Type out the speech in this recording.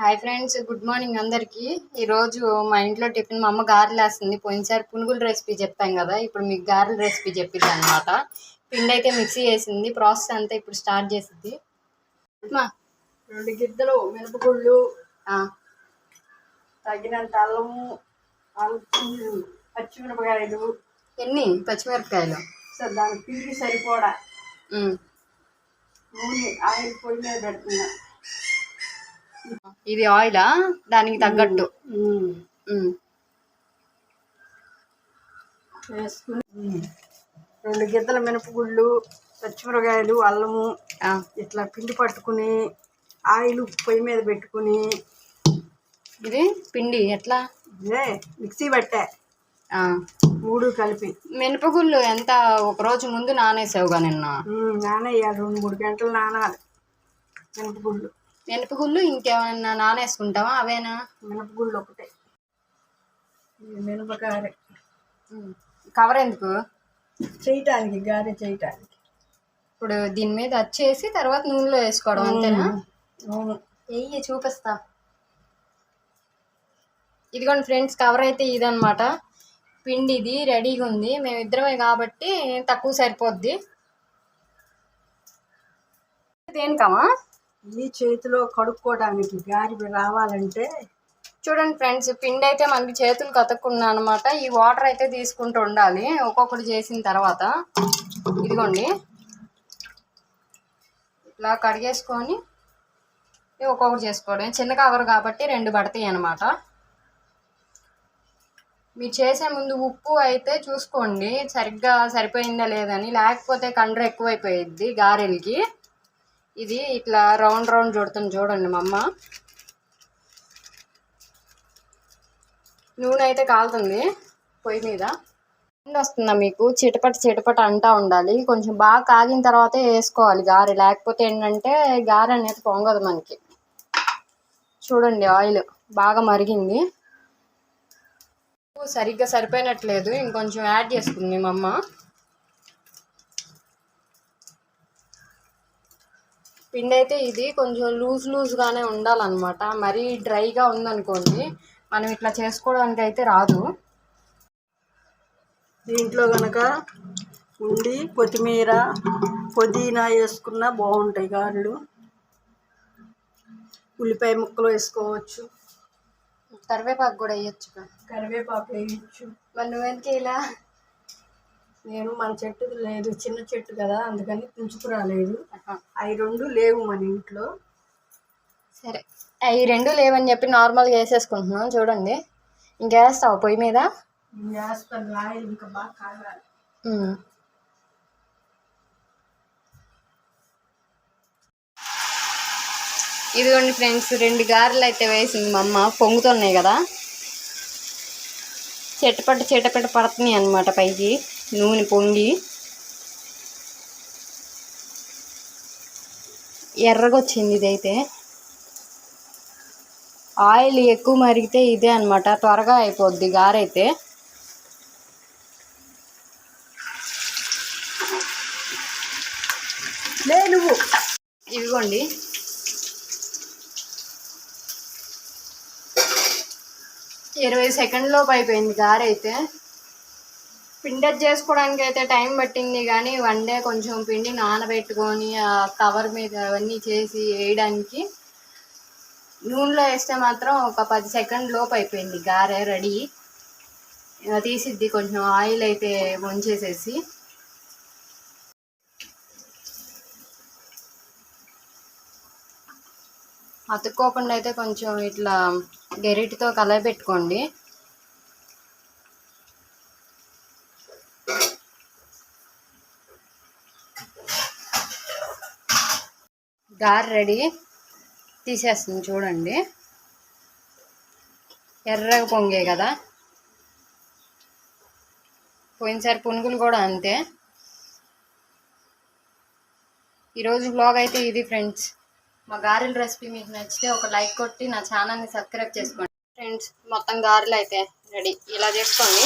Hi friends good morning అందరికీ. ఈరోజు మా ఇంట్లో టిఫిన్ మా అమ్మ గారెలు వేస్తుంది. పోయినసారి పునుగుల రెసిపీ చెప్పాం కదా ఇప్పుడు మీకు గారెల రెసిపీ చెప్పింది అనమాట పిండి అయితే మిక్సీ చేసింది ప్రాసెస్ అంతా ఇప్పుడు స్టార్ట్ చేసింది మా. రెండు గిద్దలు మినపగుళ్ళు తగినంత అల్లము అల్లం పచ్చిమిరపకాయలు. ఎన్ని? పచ్చిమిరపకాయలు. సో దాని పిండి సరిపోడా. నూనె ఆయిల్ పొయ్యి మీద పెడుతున్నా. ఇది ఆయిలా? దానికి తగ్గట్టు. వేసుకుని రెండు గిద్దల మినపగుళ్ళు పచ్చిమిరపకాయలు అల్లము ఇట్లా పిండి పట్టుకుని ఆయిల్ పొయ్యి మీద పెట్టుకుని. ఇది పిండి ఎట్లా? ఇదే మిక్సీ పట్టా. మూడు కలిపి. మినపగుళ్ళు ఎంత ఒక రోజు ముందు నానేసావుగా నిన్న? ఉమ్, నానయ్యాలి రెండు మూడు గంటలు నానాలి మినపగుళ్ళు. మినపగుళ్ళు ఇంకేమైనా నానేసుకుంటావా? అవేనా? మినపగుళ్ళు ఒకటే. ఉమ్. కవర్ ఎందుకు? చేయటానికి గారె చేయటానికి. ఇప్పుడు దీని మీద వచ్చేసి తర్వాత నూనెలో వేసుకోవడం అంతేనా? అవును. వెయ్యి చూపిస్తా. ఇదిగోండి ఫ్రెండ్స్ కవర్ అయితే ఇదనమాట పిండి ఇది రెడీగా ఉంది. మేము ఇద్దరమే కాబట్టి తక్కువ సరిపోద్ది. దేనికమ్మా? ఈ చేతిలో కడుక్కోవడానికి గారి రావాలంటే చూడండి ఫ్రెండ్స్ పిండి అయితే మనకి చేతులు కతుక్కున్నా అనమాట ఈ వాటర్ అయితే తీసుకుంటూ ఉండాలి. ఒక్కొక్కటి చేసిన తర్వాత ఇదిగోండి. ఇలా కడిగేసుకొని ఒక్కొక్కటి చేసుకోవడం చిన్న కవర్ కాబట్టి రెండు పడతాయి అనమాట మీరు చేసే ముందు ఉప్పు అయితే చూసుకోండి. సరిగ్గా సరిపోయిందా లేదని లేకపోతే కండ్ర ఎక్కువైపోయిద్ది గారెలకి. ఇది ఇట్లా రౌండ్ రౌండ్ చుడుతుంది చూడండి మా అమ్మ. నూనె అయితే కాలుతుంది పొయ్యి మీద. ఎండ వస్తుందా మీకు? చిటపట చిటపట అంటా ఉండాలి. కొంచెం బాగా కాగిన తర్వాతే వేసుకోవాలి గారె. లేకపోతే ఏంటంటే గారె అనేది పొంగదు మనకి. చూడండి ఆయిల్ బాగా మరిగింది. సరిగ్గా సరిపోయినట్లేదు. ఇంకొంచెం యాడ్ చేసుకుంది మా అమ్మ. పిండి అయితే ఇది కొంచెం లూజ్ లూజ్గానే ఉండాలన్నమాట. మరీ డ్రైగా ఉందనుకోండి మనం ఇట్లా చేసుకోవడానికి అయితే రాదు. దీంట్లో కనుక ఉండి కొత్తిమీర పుదీనా వేసుకున్నా బాగుంటాయి గారెలు. ఉల్లిపాయ ముక్కలు వేసుకోవచ్చు. కరివేపాకు కూడా వేయచ్చు కరివేపాకు వేయచ్చు. మరి నువ్వెందుకు ఇలా? నేను మన చెట్టు లేదు చిన్న చెట్టు కదా అందుకని తుంచుకురాలేదు అవి రెండు లేవు మన ఇంట్లో. సరే. ఈ రెండు లేవని చెప్పి నార్మల్గా వేసేసుకుంటున్నాం చూడండి. ఇంకేస్తావు పొయ్యి మీద? ఇంకా బాగా కాగాలి. ఉమ్. ఇదిగోండి ఫ్రెండ్స్ రెండు గారెలు అయితే వేసింది మా అమ్మ. పొంగుతున్నాయి కదా. చెట్టపట్ట చెట్టపట్ట పడుతున్నాయి అనమాట పైకి. నూనె పొంగి ఎర్రగా వచ్చింది ఇదైతే. ఆయిల్ ఎక్కువ మరిగితే ఇదే అనమాట త్వరగా అయిపోద్ది గారైతే. లే నువ్వు. ఇదిగోండి ఇరవై సెకండ్ లోపు అయిపోయింది గారైతే. అయితే పిండి చేసుకోవడానికి అయితే టైం పట్టింది కానీ వన్ డే కొంచెం పిండి నానబెట్టుకొని ఆ కవర్ మీద అవన్నీ చేసి వేయడానికి నూనెలో వేస్తే మాత్రం ఒక పది సెకండ్ లోపు అయిపోయింది. గారె రెడీ. తీసిద్ది కొంచెం ఆయిల్ అయితే వంచేసేసి అతుక్కోకుండా అయితే కొంచెం ఇట్లా గెరిటితో కలయపెట్టుకోండి గారె రెడీ తీసేస్తుంది చూడండి. ఎర్రగా పొంగే కదా. పోయినసారి పునుగులు కూడా అంతే. ఈరోజు బ్లాగ్ అయితే ఇది ఫ్రెండ్స్. మా గారెల రెసిపీ మీకు నచ్చితే ఒక లైక్ కొట్టి నా ఛానల్ని సబ్స్క్రైబ్ చేసుకోండి. ఫ్రెండ్స్ మొత్తం గారెలు అయితే రెడీ. ఇలా చేసుకోండి.